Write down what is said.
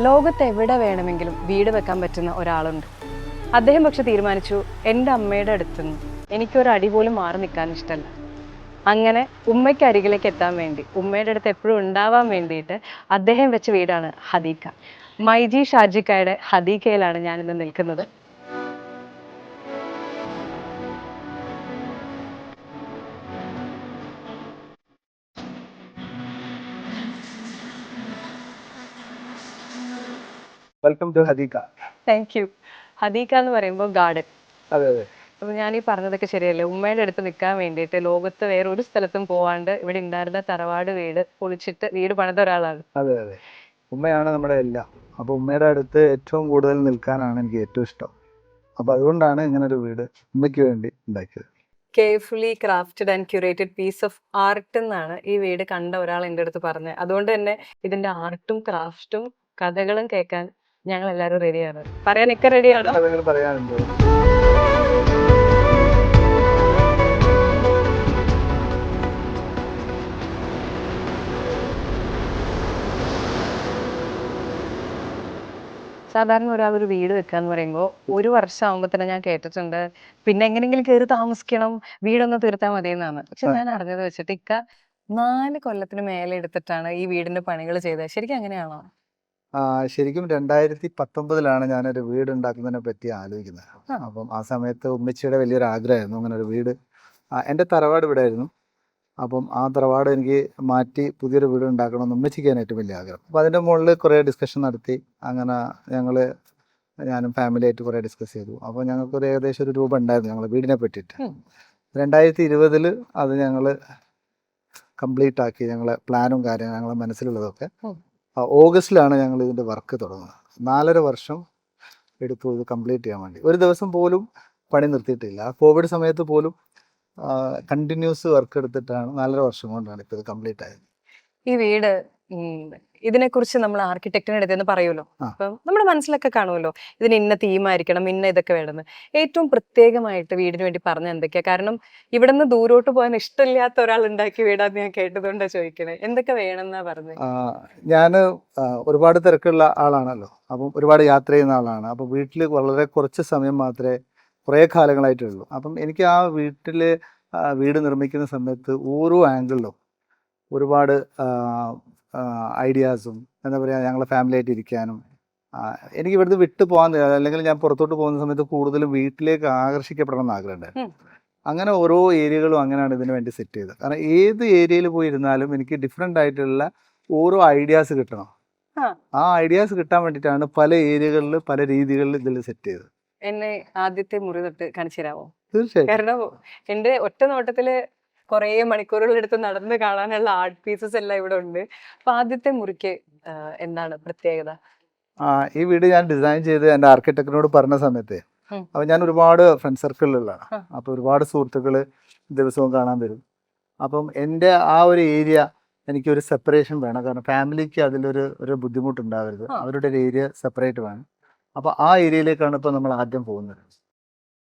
ലോകത്ത് എവിടെ വേണമെങ്കിലും വീട് വെക്കാൻ പറ്റുന്ന ഒരാളുണ്ട്. അദ്ദേഹം പക്ഷെ തീരുമാനിച്ചു എന്റെ അമ്മയുടെ അടുത്തുനിന്ന് എനിക്കൊരു അടി പോലും മാറി നിൽക്കാൻ ഇഷ്ടമല്ല. അങ്ങനെ ഉമ്മയ്ക്ക് അരികിലേക്ക് എത്താൻ വേണ്ടി ഉമ്മയുടെ അടുത്ത് എപ്പോഴും ഉണ്ടാവാൻ വേണ്ടിയിട്ട് അദ്ദേഹം വെച്ച വീടാണ് ഹദീക്ക. മൈജി ഷാജിക്കായുടെ ഹദീക്കയിലാണ് ഞാനിന്ന് നിൽക്കുന്നത്. Welcome to Hadeeqa thank you Hadeeqa എന്ന് പറയുമ്പോൾ ഗാർഡൻ അതെ അതെ. അപ്പൊ ഞാൻ ഈ പറഞ്ഞതൊക്കെ ശരിയല്ലേ? ഉമ്മയുടെ അടുത്ത് നിൽക്കാൻ വേണ്ടിയിട്ട് ലോകത്ത് വേറെ ഒരു സ്ഥലത്തും പോവാണ്ട് ഇവിടെ ഉണ്ടായിരുന്ന തറവാട് വീട് പൊളിച്ചിട്ട് വീട് പണിത ഒരാളാണ്. അതെ അതെ. ഉമ്മയാണ് നമ്മുടെ എല്ലാം. അപ്പൊ ഉമ്മയുടെ അടുത്ത് ഏറ്റവും കൂടുതൽ നിൽക്കാനാണ് എനിക്ക് ഏറ്റവും ഇഷ്ടം. അപ്പൊ അതുകൊണ്ടാണ് ഇങ്ങനെ ഒരു വീട് ഉമ്മയ്ക്ക് വേണ്ടി ഉണ്ടാക്കിയത് carefully crafted and curated piece of art എന്നാണ് ഈ വീട് കണ്ട ഒരാൾ എന്റെ അടുത്ത് പറഞ്ഞത്. അതുകൊണ്ട് തന്നെ ഇതിന്റെ ആർട്ടും ക്രാഫ്റ്റും കഥകളും കേൾക്കാൻ ഞങ്ങൾ എല്ലാവരും റെഡിയാണ് പറയാനൊക്കെ റെഡിയാണ് പറയാനുണ്ട്? സാധാരണ ഒരാൾ ഒരു വീട് വെക്കുക എന്ന് പറയുമ്പോൾ ഒരു വർഷം ആകുമ്പോൾ തന്നെ ഞാൻ കേട്ടിട്ടുണ്ട്. പിന്നെ എങ്ങനെയെങ്കിലും കയറി താമസിക്കണം വീടൊന്ന് തീർത്താൽ മതി എന്നാണ് പക്ഷെ ഞാൻ അറിഞ്ഞത് വെച്ചിട്ട് ഇക്ക നാല് കൊല്ലത്തിന് മേലെ എടുത്തിട്ടാണ് ഈ വീടിന്റെ പണികൾ ചെയ്തത്. ശരിക്കും അങ്ങനെയാണോ? ശരിക്കും രണ്ടായിരത്തി പത്തൊമ്പതിലാണ് ഞാനൊരു വീട് ഉണ്ടാക്കുന്നതിനെ പറ്റി ആലോചിക്കുന്നത്. അപ്പം ആ സമയത്ത് ഉമ്മച്ചിയുടെ വലിയൊരു ആഗ്രഹമായിരുന്നു അങ്ങനെ ഒരു വീട് എന്റെ തറവാട് ഇവിടെ ആയിരുന്നു അപ്പം ആ തറവാട് എനിക്ക് മാറ്റി പുതിയൊരു വീട് ഉണ്ടാക്കണമെന്ന് ഉമ്മച്ചിക്കാണ് ഏറ്റവും വലിയ ആഗ്രഹം. അപ്പം അതിന്റെ മുകളിൽ കുറേ ഡിസ്കഷൻ നടത്തി. അങ്ങനെ ഞങ്ങൾ ഞാനും ഫാമിലി ആയിട്ട് കുറേ ഡിസ്കസ് ചെയ്തു. അപ്പോൾ ഞങ്ങൾക്ക് ഒരു ഏകദേശം ഒരു രൂപ ഉണ്ടായിരുന്നു ഞങ്ങൾ വീടിനെ പറ്റിയിട്ട്. രണ്ടായിരത്തി ഇരുപതിൽ അത് ഞങ്ങൾ കംപ്ലീറ്റ് ആക്കി ഞങ്ങളെ പ്ലാനും കാര്യങ്ങളും ഞങ്ങളെ മനസ്സിലുള്ളതൊക്കെ. ഓഗസ്റ്റിലാണ് ഞങ്ങൾ ഇതിന്റെ വർക്ക് തുടങ്ങുന്നത്. നാലര വർഷം എടുത്തു ഇത് കംപ്ലീറ്റ് ചെയ്യാൻ വേണ്ടി. ഒരു ദിവസം പോലും പണി നിർത്തിയിട്ടില്ല. കോവിഡ് സമയത്ത് പോലും കണ്ടിന്യൂസ് വർക്ക് എടുത്തിട്ടാണ് നാലര വർഷം കൊണ്ടാണ് ഇപ്പോൾ ഇത് കംപ്ലീറ്റ് ആയത്. ഈ വീട് ഇതിനെ കുറിച്ച് നമ്മൾ ആർക്കിടെക്റ്റിന് അടുത്ത് പറയുമല്ലോ. അപ്പം നമ്മുടെ മനസ്സിലൊക്കെ കാണുമല്ലോ ഇതിന് ഇന്ന തീമായിരിക്കണം ഇന്ന ഇതൊക്കെ വേണമെന്ന് ഏറ്റവും പ്രത്യേകമായിട്ട് വീടിന് വേണ്ടി പറഞ്ഞ എന്തൊക്കെയാ? കാരണം ഇവിടെ നിന്ന് ദൂരോട്ട് പോകാൻ ഇഷ്ടമില്ലാത്ത ഒരാൾ ഉണ്ടാക്കി വീടാന്ന് ഞാൻ കേട്ടതുകൊണ്ടാ ചോദിക്കണേ. എന്തൊക്കെ വേണമെന്നാ പറഞ്ഞത് ഞാൻ ഒരുപാട് തിരക്കുള്ള ആളാണല്ലോ. അപ്പം ഒരുപാട് യാത്ര ചെയ്യുന്ന ആളാണ്. അപ്പം വീട്ടിൽ വളരെ കുറച്ച് സമയം മാത്രമേ കുറേ കാലങ്ങളായിട്ടുള്ളൂ. അപ്പം എനിക്ക് ആ വീട്ടിൽ വീട് നിർമ്മിക്കുന്ന സമയത്ത് ഓരോ ആംഗിളിലും ഒരുപാട് ഐഡിയാസും എന്താ പറയുക ഞങ്ങളെ ഫാമിലി ആയിട്ട് ഇരിക്കാനും എനിക്ക് ഇവിടുന്ന് വിട്ടു പോകാൻ അല്ലെങ്കിൽ ഞാൻ പുറത്തോട്ട് പോകുന്ന സമയത്ത് കൂടുതലും വീട്ടിലേക്ക് ആകർഷിക്കപ്പെടണം എന്ന് ആഗ്രഹമുണ്ട്. അങ്ങനെ ഓരോ ഏരിയകളും അങ്ങനെയാണ് ഇതിനു വേണ്ടി സെറ്റ് ചെയ്തത്. കാരണം ഏത് ഏരിയയിൽ പോയി ഇരുന്നാലും എനിക്ക് ഡിഫറെന്റ് ആയിട്ടുള്ള ഓരോ ഐഡിയാസ് കിട്ടണം. ആ. ആ ഐഡിയാസ് കിട്ടാൻ വേണ്ടിയിട്ടാണ് പല ഏരിയകളിൽ പല രീതികളിൽ ഇതിൽ സെറ്റ് ചെയ്തത്. എന്നെ ആദ്യത്തെ മുറി തൊട്ട് കാണിച്ചു തരാമോ? തീർച്ചയായും കാരണം എന്റെ ഒറ്റ നോട്ടത്തിൽ കുറേ മണിക്കൂറുകളെടുത്ത് നടന്ന് കാണാനുള്ള ആർട്ട് പീസസ് എല്ലാം ഇവിടെ ഉണ്ട്. അപ്പൊ ആദ്യത്തെ മുറിക്ക് എന്താണ് പ്രത്യേകത? ഈ വീട് ഞാൻ ഡിസൈൻ ചെയ്ത് എന്റെ ആർക്കിടെക്റ്റിനോട് പറഞ്ഞ സമയത്ത് അപ്പൊ ഞാൻ ഒരുപാട് ഫ്രണ്ട് സർക്കിളിലുള്ളതാണ്. അപ്പൊ അപ്പോൾ ഒരുപാട് സുഹൃത്തുക്കൾ ദിവസവും കാണാൻ വരും. അപ്പം എന്റെ ആ ഒരു ഏരിയ എനിക്ക് ഒരു സെപ്പറേഷൻ വേണം. കാരണം ഫാമിലിക്ക് അതിലൊരു ഒരു ബുദ്ധിമുട്ടുണ്ടാവരുത്. അവരുടെ ഒരു ഏരിയ സെപ്പറേറ്റ് വേണം. അപ്പോൾ ആ ഏരിയയിലേക്കാണ് ഇപ്പോൾ നമ്മൾ ആദ്യം പോകുന്നത്.